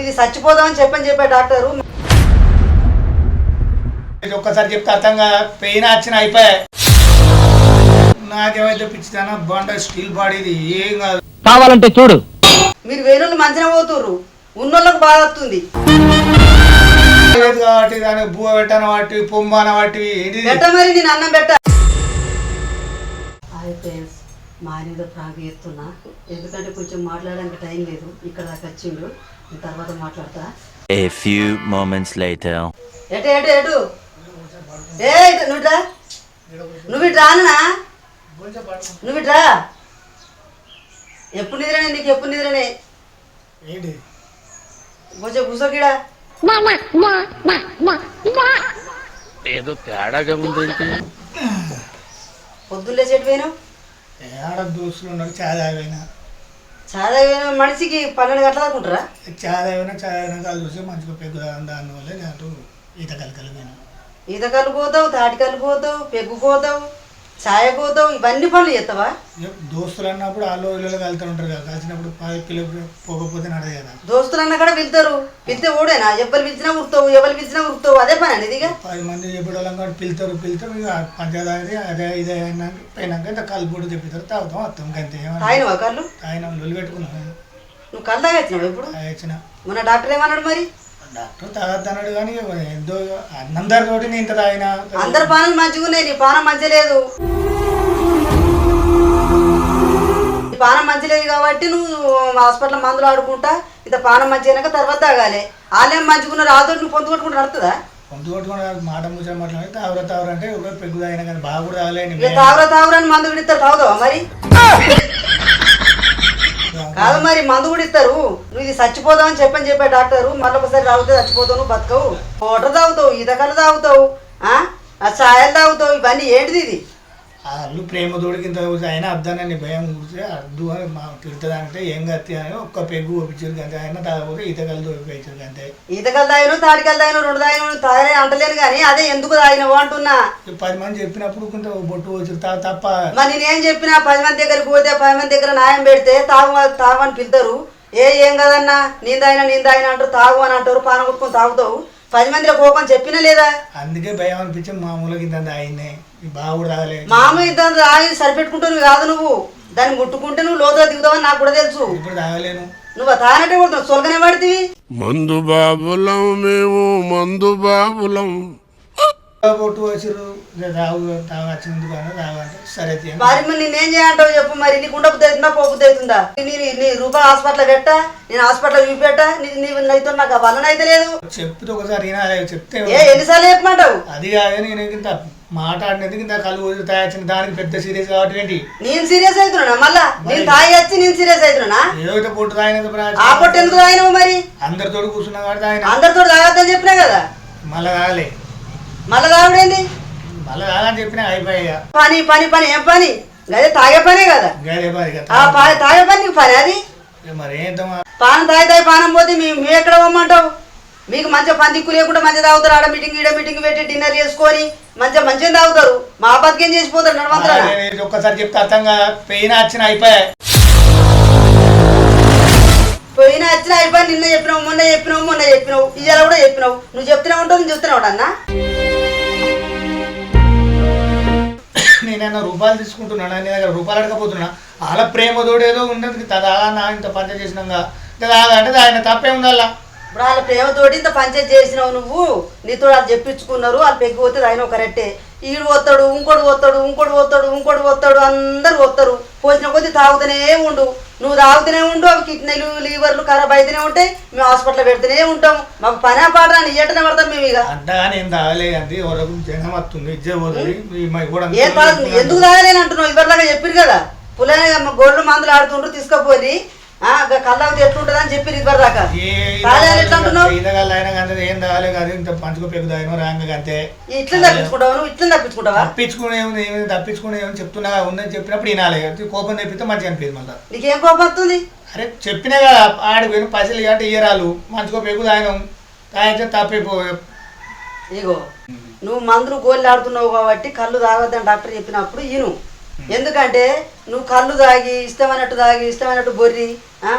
ఇది చచ్చిపోదామని చెప్పని చెప్పే డాక్టరు. ఇది ఒక్కసారి చెప్తే అర్థంగా పెయిన్ వచ్చిన అయిపోయా. నాకేమైతే పిచ్చిదానా బండ స్టీల్ బాడీది ఏం కాదు. కావాలంటే చూడు. మీరు వేణులు మంచిగా పోతుర్రు. ఉన్నోళ్ళకు బాధ వస్తుంది. లేదు కాబట్టి దానికి బువ్వ పెట్టాను వాటి పొమ్మాన వాటి ఇది పెట్ట మరి నేను అన్నం పెట్ట. హాయ్ ఫ్రెండ్స్ మా ఆయన ప్రాంక్ చేస్తున్నా ఎందుకంటే కొంచెం మాట్లాడడానికి టైం లేదు. ఇక్కడ దాకా వచ్చిండు. తర్వాత మాట్లాడతా. A few moments later. ఎటు ఎటు ఎటు ఏ ఇటు నువ్వు ఇట్రా నువ్వు ఇటు రానా? నువ్వు ఇట్రా ఎప్పుడు నిద్రనే? నీకు ఎప్పుడు నిద్రనే? ఏంటి? కొంచెం కూసోకిడా. ఏదో తేడాగా ఉందేంటి? పొద్దున్నే చెట్టు పోయినావు? ఏడ దోస్తులు ఉన్నారు చాలా అయినా చదివిన మనిషికి పన్నెండు గంటల అయినా చాలా అయినా కాదు చూసి మంచిగా పెగ్గుదా దానివల్ల నేను ఈత కలికలిగాను ఈత కళ్ళు పోతావు తాటి కళ్ళు పోతావు పెగ్గు పోతావు. పోతావు ఇవన్నీ పనులు చేస్తావా? దోస్తులు అన్నప్పుడు వాళ్ళు ఇళ్ళు కలుతూ ఉంటారు కదా కలిసినప్పుడు పోకపోతే నడదు కదా. దోస్తులు అన్న కూడా పిలుతారు. పిలితే ఓడేనా? ఎవరు పిలిచినా ఉరుతావు ఎవరు పిలిచినా ఉరుతావు అదే పని అనేది పది మంది చెప్పడం కాబట్టి పిలుతారు పిలుతారు. ఇక పంచదారి అదే ఇదే అయినాక పోయినాక ఇంత కలుపుడు చెప్తారు తాగుతాం వస్తాం అంతే. తాగినవా కళ్ళు? ఆయన లొల్లి పెట్టుకున్నాం నువ్వు కళ్ళు తాగొచ్చినావు ఇప్పుడు? వచ్చిన మొన్న డాక్టర్ ఏమన్నాడు మరి? డాక్టర్ తాగద్దన్నాడు కానీ ఎంతో అన్నందరితోటి నేను ఇంత తాగిన. అందరి పానాలు మంచిగా ఉన్నాయి నీ పానం మంచి లేదు. నీ పానం మంచి లేదు కాబట్టి నువ్వు హాస్పిటల్ మందులు ఆడుకుంటా ఇంత పానం మంచి అయినాక తర్వాత తాగాలి. వాళ్ళేం మంచిగున్నారు ఆతో నువ్వు పొందు కొట్టుకుంటూ నడుతుందా పొందు కొట్టుకుని మాట ముచ్చట మాట్లాడి తాగురా తాగురా అంటే ఒక పెగ్గు తాగినా కానీ బాగా కూడా తాగలేని ఇక తాగురా తాగురా అని మందు కూడా ఇస్తారు తాగుదావా మరి? కాదు మరి మందు కూడా ఇస్తారు. నువ్వు ఇది చచ్చిపోదామని చెప్పని చెప్పే డాక్టరు. మళ్ళీ ఒకసారి తాగితే చచ్చిపోతావు నువ్వు బతకవు. వాటర్ తాగుతావు ఈతకలు తాగుతావు ఆ? ఆ ఛాయలు తాగుతావు ఇవన్నీ ఏంటిది ఇది? వాళ్ళు ప్రేమ తోడికి ఇంత కూర్చో అయినా అద్దానని భయం కూర్చో అద్దు అని మా తిడుతుందంటే ఏం కత్తి అని ఒక్క పెగ్గు ఒప్పించారు అంతే అయినా తాగకపోతే ఈత కలిసి ఒప్పించారు అంతే ఈతకలు తాగిన తాడికలు తాగిన రెండు తాగిన తాగలే అంటలేను కానీ అదే ఎందుకు తాగినవు అంటున్నా. పది మంది చెప్పినప్పుడు కొంత బొట్టు వచ్చి తా తప్ప మరి నేనేం చెప్పినా పది మంది దగ్గరికి పోతే పది మంది దగ్గర న్యాయం పెడితే తాగు తాగమని పిలుతారు. ఏ ఏం కదన్నా నేను తాగినా నేను తాగినా అంటారు తాగు అని అంటారు పాన కొట్టుకొని తాగుతావు. పది మందిలో కోపం చెప్పినా లేదా? అందుకే భయం అనిపించి మామూలుగా ఇంత తాగినాయి మామూలు ఇద్దరు తాగి సరిపెట్టుకుంటావు కాదు నువ్వు. దాన్ని ముట్టుకుంటే నువ్వు లోతుగా దిగుతావని నాకు కూడా తెలుసు. ఇప్పుడు తాగలేను నువ్వు. తాగినట్టే కొడుతున్నావు సొలకనే పడితివి మందు బాబులం మేము మందు బాబులం. బొట్టు వచ్చిర్రు. ఇక తాగు కానీ తాగంటే సరే. మరి మరి నేనేం చేయంటావు చెప్పు మరి. నీకు ఉండపు అవుతుందా పోపు అవుతుందా? నీ నీ రూపాయలు హాస్పిటల్ పెట్టా నేను హాస్పిటల్ చూపెట్టా నీ నీ నీతో నాకు వలన అయితే లేదు. చెప్తే ఒకసారి చెప్తే ఎన్నిసార్లు చెప్పమంటావు? అది కాదు నేను ఇంత మాట్లాడినందుకు ఇంత కళ్ళు తాగచ్చిన దానికి పెద్ద సీరియస్ కాబట్టి ఏంటి? నేను సీరియస్ అవుతున్నా మళ్ళా? నేను తాగి వచ్చి నేను సీరియస్ అవుతున్నా ఏదో అయితే పొట్టు తాగినందుకు ఆ పొట్టు ఎందుకు తాగినావు మరి? అందరితో కూర్చున్నా కాబట్టి తాగిన. అందరితో తాగొద్దని చెప్పినా కదా? మళ్ళా తాగలే. మళ్ళా తాగుడేంది మళ్ళా తాగని చెప్పినా అయిపోయా పని పని పని ఏం పని? అదే తాగే పనే కదా. గదే మరి ఇక ఆ పా- తాగే పని నీకు పని అది? మరి ఏంటో పానం తాగి తాగి పానం పోతే మీ మీ ఎక్కడ పోమంటావు? మీకు మంచిగా పని దిక్కు లేకుండా మంచిగా తాగుతారు. ఆడ మీటింగ్ ఈడ మీటింగ్ పెట్టి డిన్నర్ చేసుకొని మంచిగా మంచిగా తాగుతారు. మా బతికేం చేసిపోతారు నడవంతరా ఒక్కసారి చెప్తే అర్థంగా పెయిన్ వచ్చిన అయిపోయా? పోయిన వచ్చిన అయిపోయి? నిన్న చెప్పినావు మొన్న చెప్పినావు మొన్న చెప్పినావు ఇవాళ కూడా చెప్పినావు. నువ్వు చెప్తూనే ఉంటావు నేను చెప్తూనే ఉంటా అన్న? నేనైనా రూపాయలు తీసుకుంటున్నాను నీ దగ్గర రూపాయలు అడగపోతున్నా. వాళ్ళ ప్రేమతోడు ఏదో ఉండదు తాగా నా ఇంత పంచ చేసినాగా. తాగా అంటే ఆయన తప్పే ఉండాలా? ఇప్పుడు వాళ్ళ ప్రేమతోటి ఇంత పంచాయతీ చేసినావు నువ్వు. నీతో వాళ్ళు చెప్పించుకున్నారు వాళ్ళు పెగ్గి పోతే ఆయన కరెక్టే. ఈడు పోతాడు ఇంకోటి పోతాడు ఇంకోటి పోతాడు ఇంకోటి పోతాడు అందరు పోతారు. పోసిన కొద్దీ తాగుతూనే ఉండు. నువ్వు తాగుతూనే ఉండు అవి కిడ్నీలు లీవర్లు ఖరాబ్ అయితేనే ఉంటాయి మేము హాస్పిటల్ పెడుతూనే ఉంటాం. మాకు పని పాట నీ ఎట్టనే పడతాం మేము ఇక. జనం వస్తుంది మా కూడా ఏం ఎందుకు తాగలేని అంటున్నావు ఇవరిలాగా చెప్పారు కదా. పులని గోళ్ళు మందులు ఆడుతుండ్రు తీసుకుపోయి కళ్ళకి ఎట్లుంటుంది అని చెప్పి ఇవ్వరు తాగలేని ఎట్లా అంటున్నావు? ఏం ఇంత పంచుకో రాంగ అంతే. ఇట్లా తప్పించుకుంటావా నువ్వు? ఇట్లా తప్పించుకుంటావా? తప్పించుకునే ఏముంది ఏమి తప్పించుకునే ఏమని చెప్తున్నా ఉందని చెప్పినప్పుడు వినాలి. కోపం తెప్పితే మంచిగా అనిపించింది మళ్ళీ. నీకేం కోపం వస్తుంది అరే చెప్పినా కదా ఆడికి పోయిన పైసలు అంటే ఇయ్యరాలు మంచిగా పెగ్గు తాగినాం తాగితే తప్పిపో ఇగో నువ్వు మందులు గోళ్ళు ఆడుతున్నావు కాబట్టి కళ్ళు తాగొద్దని డాక్టర్ చెప్పినప్పుడు ఇను. ఎందుకంటే నువ్వు కళ్ళు తాగి ఇష్టమైనట్టు తాగి ఇష్టమైనట్టు బొర్రి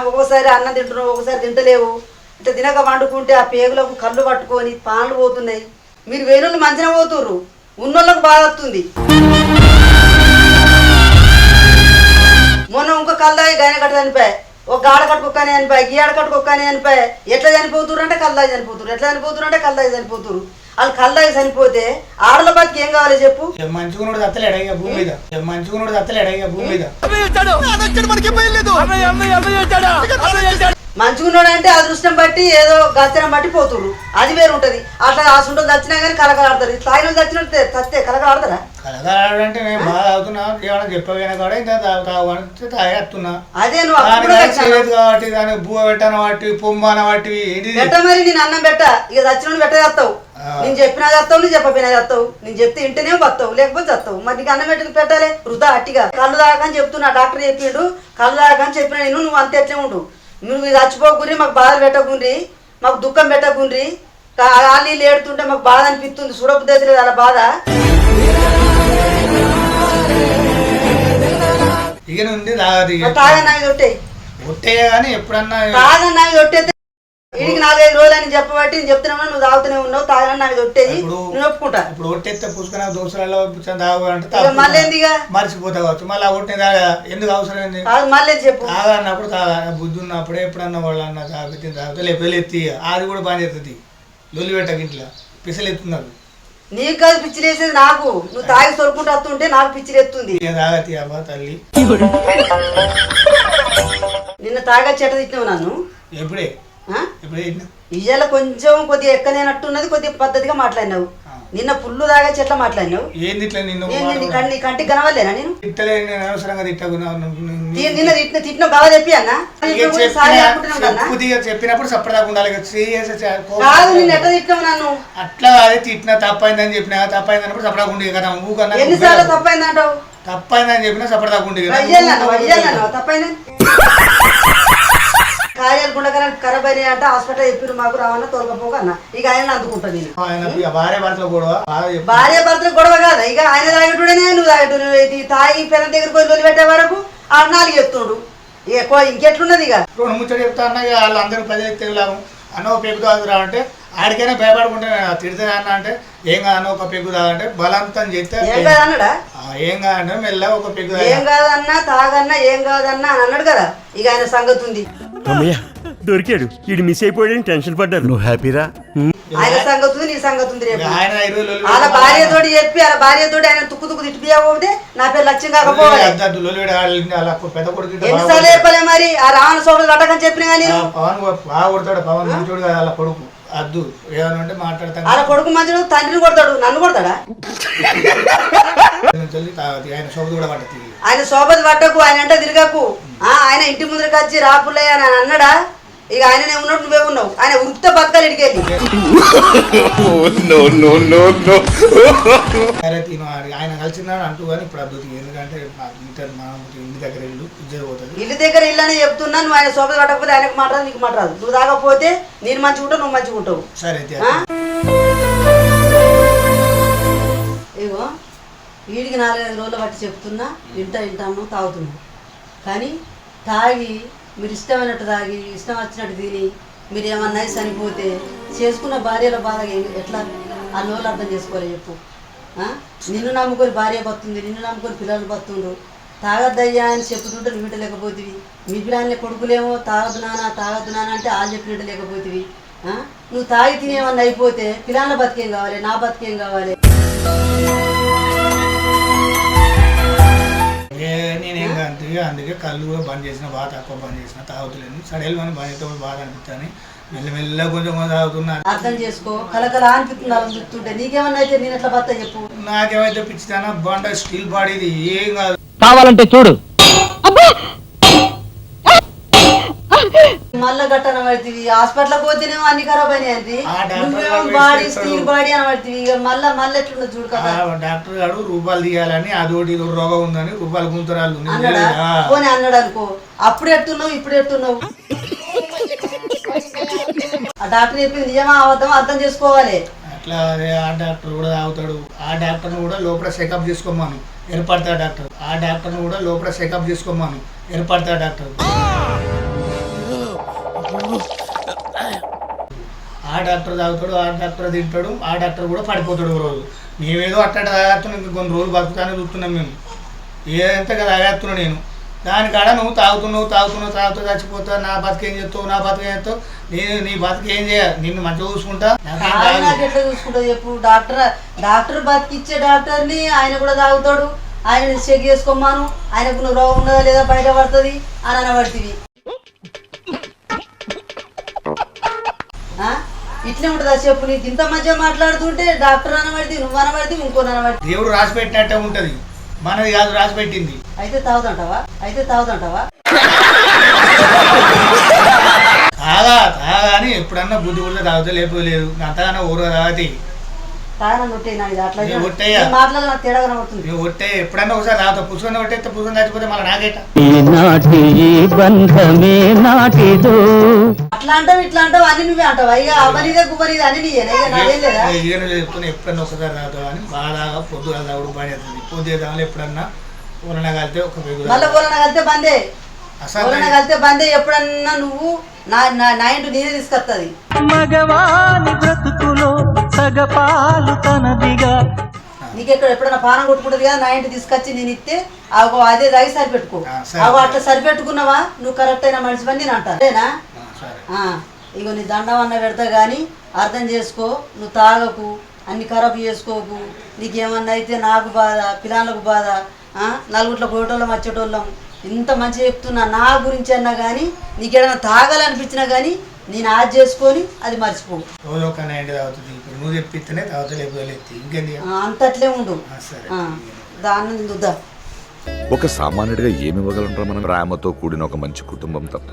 ఒక్కోసారి అన్నం తింటున్నావు ఒక్కోసారి తింటలేవు. ఇట్లా తినక వండుకుంటే ఆ పేగులకు కళ్ళు పట్టుకొని పాన్లు పోతున్నాయి. మీరు వేణులు మంచిగా పోతుర్రు. ఉన్నోళ్ళకు బాధ వస్తుంది. మొన్న ఇంకో కల్దాయి గాయన కట్ట చనిపోయాయి ఒక గాడ కట్టుకొక్కనే చనిపోయి గీయాడ కట్టుకొక్కనే చనిపోయి? ఎట్లా చనిపోతురు అంటే కల్దాయి చనిపోతురు ఎట్లా చనిపోతురు అంటే కల్దాయి చనిపోతురు వాళ్ళు కల్దాయి చనిపోతే ఆడల బతికి ఏం కావాలి చెప్పు? మంచుకున్నాడు దత్తలేడా ఇక భూమి మీద. మంచుకున్నాడు దత్తలేడా ఇక భూమి మీద. మంచుకున్నాడు అంటే అదృష్టం బట్టి ఏదో గచ్చనం బట్టి పోతురు అది వేరు ఉంటది అట్లా ఆసుంటో చచ్చినా కానీ కలకలాడతారు తాగిన చచ్చినట్టు తత్తే. కలకలాడతారా కలగాడంటే నేను బాగా తాగుతున్నా. ఏమైనా చెప్పకపోయినా కూడా ఇంకా తాగేస్తున్నా. అదే నువ్వు కాబట్టి పెట్టాను వాటి పొమ్మాన వాటి ఏంటిది? పెట్ట మరి నేను అన్నం పెట్ట. ఇక చచ్చిన పెట్ట చేస్తావు. నేను చెప్పినా చేస్తావు నువ్వు చెప్పపోయినా చేస్తావు. నేను చెప్తే ఇంటనే బతావు లేకపోతే చేస్తావు. మరి నీకు అన్నం పెట్టుకు పెట్టాలి వృధా అట్టిగా. కళ్ళు తాగని చెప్తున్నా డాక్టర్ చెప్పిండు. కళ్ళు తాగని చెప్పిన నేను నువ్వు అంతే ఎట్లే ఉండు. నువ్వు ఇది చచ్చిపోకుర్రి మాకు బాధలు పెట్టకుండ్రి మాకు దుఃఖం పెట్టకుండ్రి ఖాళీ ఏడుతుంటే మాకు బాధ అనిపిస్తుంది. చూడబుద్ధి లేదు అలా బాధ. ఇక ఉంది ఒట్టే. కానీ ఎప్పుడన్నా వీడికి నాలుగైదు రోజులు అని చెప్పబట్టి నేను నువ్వు తాగుతూనే ఉన్నావు. నేను ఒప్పుకుంటా. ఇప్పుడు పుసుకున్న మళ్ళీ ఎందుకుగా? మర్చిపోతా కావచ్చు. మళ్ళీ ఆ ఒట్టిని తాగా. ఎందుకు అవసరం ఏంది? మళ్ళీ చెప్పు? తాగా అన్నప్పుడు తాగా. బుద్ధి ఉన్నప్పుడే ఎప్పుడన్నా వాళ్ళు అన్న తాగితే తాగితే. లేకపోతే ఎత్తి అది కూడా పని చేస్తుంది లొల్లి పెట్టక ఇంట్లో పిసలు ఎత్తున్నారు. నీకు కాదు పిచ్చిలేసేది నాకు. నువ్వు తాగి తొలుకుంటూ వస్తుంటే నాకు పిచ్చిలేస్తుంది తాగతి తల్లి. నిన్న తాగా చెట్ట తిట్టినావు నన్ను. ఎప్పుడే? ఎప్పుడే? ఇయ్యాల కొంచెం కొద్దిగా ఎక్కనేనట్టున్నది కొద్దిగా పద్ధతిగా మాట్లాడినావు. నిన్న పుల్లు తాగా చెట్ల మాట్లాడినావు? ఏంది ఇట్లా నిన్ను నేను నీ కంటి కంటికి కనవలేనా నేను? తిట్టలే నేను నిన్న తిట్టిన తిట్టిన బాగా చెప్పి అన్న? చెప్పినప్పుడు ఉండాలి కాదు నిన్ను నన్ను? అట్లా అదే తిట్టినా తప్పైందని చెప్పినా తప్పైంది అన్నప్పుడు సపడాకు ఉండి కదా ఊకన్నా ఎన్నిసార్లు తప్పైందని చెప్పినా సపడాకు ఉండి కదా అయ్యాను కార్యాలు గుండకరాలు ఖరాబ్ అయినాయి అంటే హాస్పిటల్ చెప్పిరు మాకు రావన్న తొలకపోగా అన్న. ఇక ఆయన అందుకుంటాను నేను. భార్య భర్తలు చెప్పు. భార్య భర్తలు గొడవ కాదా. ఇక ఆయన తాగేటుడనే నువ్వు తాగేటు ఇది తాగి పిల్లల దగ్గర పోయి లొలి పెట్టే వరకు ఆ నాలుగు చెప్తుండు ఎక్కువ ఇంకెట్లున్నది ఇక? రెండు ముచ్చట చెప్తా అన్న ఇక వాళ్ళందరూ ప్రజలకు తెలియలాము అన్న ఒక పెగ్గు తాగుతురా అంటే ఆడికైనా భయపడుకుంటే తిడితే అన్న అంటే ఏం కాదు ఒక పెగ్గు తాగంటే బలవంతం చేస్తే ఏం కాదు అన్నాడా ఆ, ఏం కాదంటే మెల్ల ఒక పెగ్గు ఏం కాదన్నా తాగన్నా ఏం కాదన్నా అని అన్నాడు కదా ఇక ఆయన సంగతి ఉంది. అమ్మయ్య దొరికాడు. వీడు మిస్ అయిపోయాడని టెన్షన్ పడ్డారు. నువ్వు హ్యాపీరా? ఆయన సంగతి ఉంది నీ సంగతి ఉంది రేపు. ఆయన ఇరవై లొల్లి వాళ్ళ భార్యతోటి చెప్పి వాళ్ళ భార్యతోటి ఆయన తుక్కు తుక్కు తిట్టిపోతే నా పేరు లక్ష్యం కాకపోవాలి అలా పెద్ద కొడుకు ఎన్నిసార్లు చెప్పలే మరి? ఆ రావణ సోదరుడు అట్టకని చెప్పిన కానీ ఆ పవన్ బాగా కొడతాడు పవన్ మంచోడు కదా వాళ్ళ కొడుకు. అద్దు. ఏమైనా ఉంటే మాట్లాడతాను. వాళ్ళ కొడుకు మంచిడు తండ్రిని కొడతాడు నన్ను కొడతాడా? ఆయన సోబది కూడా ఆయన శోభది పట్టకు ఆయన అంటే తిరగకు. ఆ, ఆయన ఇంటి ముందరికి వచ్చి రాపుల్లయ్య అని అన్నాడా? ఇక ఆయననే ఉన్నాడు నువ్వే ఉన్నావు. ఆయన ఉరికితే బతకాలి ఇడికెళ్ళి సరే తిను ఆయన కలిసినాడు అంటూ కానీ ఇప్పుడు అద్భుతం. ఎందుకంటే ఇంటర్ మా ఇంటి దగ్గర ఇల్లు ఇజ్జత పోతుంది. ఇల్లు దగ్గర ఇల్లు అని చెప్తున్నా నువ్వు ఆయన శోభది పట్టకపోతే ఆయనకు మాట్లాడు నీకు మాట్లాడు నువ్వు తాగకపోతే నేను మంచిగా ఉంటావు నువ్వు మంచిగా ఉంటావు. సరే? ఇగో వీడికి నాలుగైదు రోజులు బట్టి చెప్తున్నా వింటా వింటాము తాగుతున్నాం కానీ తాగి మీరు ఇష్టమైనట్టు తాగి ఇష్టం వచ్చినట్టు తిని మీరు ఏమన్నా చనిపోతే చేసుకున్న భార్యల బాధ ఎట్లా? ఆ నోళ్ళు అర్థం చేసుకోలే చెప్పు. నిన్ను నమ్ముకొని భార్య బతుంది నిన్ను నమ్ముకొని పిల్లలు బతుండ్రు తాగద్దయ్యా అని చెప్పుతుంటే నువ్వు వింటలేకపోతివి. మీ పిల్లల్ని కొడుకులేమో తాగదు నానా తాగదు నానా అంటే వాళ్ళు చెప్పినట్టు లేకపోతివి నువ్వు తాగి తినేమన్నా అయిపోతే పిల్లల బతికేం కావాలి? నా బతికేం కావాలి? కాదు అందుకే కళ్ళు కూడా బంద్ చేసిన బాగా తక్కువ బంద్ చేసిన తాగుతలేను. సడేలు మనం బంద్ అయితే బాగా అనిపిస్తాను మెల్లమెల్ల కొంచెం కొంచెం తాగుతున్నా. అర్థం చేసుకో. కలకల అనిపిస్తుంది అలా చూస్తుంటే నీకేమన్నా అయితే నేను ఎట్లా బతా చెప్పు? నాకేమైతే పిచ్చిదానా బండ స్టీల్ బాడీది ఏం కాదు. కావాలంటే చూడు. మళ్ళా గట్టన పడుతుంది హాస్పిటల్ పోతేనేమో అన్ని ఖరాబ్ అయినాయి డాక్టర్ నువ్వేమో బాడీ. స్టీల్ బాడీ అని పడుతుంది ఇక మళ్ళా మళ్ళీ ఎట్లుందో చూడు కదా. డాక్టర్ గారు రూపాయలు తీయాలని అదోటి రోగం ఉందని రూపాయలు గుంతరాలు? పోనీ అన్నాడు అనుకో. అప్పుడు ఎట్టున్నావు ఇప్పుడు ఎట్టున్నావు? ఆ డాక్టర్ చెప్పింది నిజమా అబద్ధం అర్థం చేసుకోవాలి. అట్లా ఆ డాక్టర్ కూడా తాగుతాడు. ఆ డాక్టర్ని కూడా లోపల చెకప్ చేసుకోమను. ఏర్పడతా డాక్టర్. ఆ డాక్టర్ని కూడా లోపల చెకప్ చేసుకోమను. ఏర్పడతా డాక్టర్. ఆ డాక్టర్ తాగుతాడు ఆ డాక్టర్ తింటాడు ఆ డాక్టర్ కూడా పడిపోతాడు ఒక రోజు. మేమేదో అట్ట తాగేస్తున్నాం ఇంకా కొన్ని రోజులు బతుకుతానే చూస్తున్నాం మేము. ఏదంతా కదా తాగేస్తున్నా నేను. దానికాడ నువ్వు తాగుతున్నావు తాగుతున్నావు తాగుతూ చచ్చిపోతావు నా బతుకు ఏం చేస్తావు నా బతుకు ఏం చేస్తావు నేను నీ బతుకు ఏం చేయ నిన్ను మంచిగా చూసుకుంటా ఎట్లా చూసుకుంటా చెప్పు. డాక్టర్ డాక్టర్ బతికిచ్చే డాక్టర్ని ఆయన కూడా తాగుతాడు. ఆయన చెక్ చేసుకోమాను. ఆయనకు నువ్వు రోగం ఉన్నదా లేదా బయట పడుతుంది అని అనబడుతుంది. ఇట్లే ఉంటుందా చెప్పు నీకు ఇంత మంచిగా మాట్లాడుతుంటే డాక్టర్ అనబడితే నువ్వు అనబడితే ఇంకో అనబడితే. దేవుడు రాసి పెట్టినట్టే ఉంటుంది. మనది కాదు రాసి పెట్టింది అయితే తాగుదంటావా అయితే తాగుదంటావా తాగా తాగా అని ఎప్పుడన్నా బుద్ధి కూడా తాగుతా లేకపోతే లేదు. అంతగానో ఊరు తాగతి కొట్టే ఇది అట్లా నేను కొట్టేయ్యా. మాట్లాడాలి నాకు తేడా కనబడుతుంది. నువ్వు ఎప్పుడన్నా ఒకసారి తాగుతా పుసుకొని కొట్టేస్తే పుసుకొని చచ్చిపోతే మళ్ళీ నాకేట? అట్లా అంటావు ఇట్లా అంటావు అన్ని నువ్వే అంటావు? నాదేం లేదా? ఇక నువ్వు చెప్తున్నా ఎప్పుడన్నా ఒకసారి తాగుతావు అని. బాగా తాగుడు పొద్దు తాగాలి ఎప్పుడన్నా ఊరన కలితే ఒక మళ్ళీ ఊరన కలితే బందే. అసలు ఊరన కలితే బందే. ఎప్పుడన్నా నువ్వు నా నా నా ఇంటి నీరే తీసుకొస్తుంది మగవాని బ్రతుకులో సగపాలు తనదిగా. నీకెక్కడ ఎప్పుడైనా పానం కొట్టుకుంటుంది కదా నా ఇంటి తీసుకొచ్చి నేను ఇస్తే అగో అదే తాగి సరిపెట్టుకో. అగో అట్లా సరిపెట్టుకున్నావా? నువ్వు కరెక్ట్ అయిన మనిషి పని నేను ఆ, ఇగో నీ దండం అన్న పెడతా కానీ అర్థం చేసుకో నువ్వు తాగకు అన్ని ఖరాబ్ చేసుకోకు నీకేమన్నా అయితే నాకు బాధ పిల్లలకు బాధ ఆ, నలుగుట్ల పోయేటోళ్ళం వచ్చేటోళ్ళం ఇంత మంచిగా చెప్తున్నా నా గురించి అన్నా కానీ నీకేదైనా తాగాలనిపించినా కానీ నేను ఆజ్ చేసుకొని అది మర్చిపో నువ్వు తెప్పిస్తేనే తాగుతా లేకపోతే ఇంకేంది? ఆ, అంత అట్లే ఉండు. ఆ, సరే. ఆ, దాన్ని చూద్దాం ఒక సామాన్యుడిగా ఏమి ఇవ్వగలంటారా మనం? ప్రేమతో కూడిన ఒక మంచి కుటుంబం తప్ప.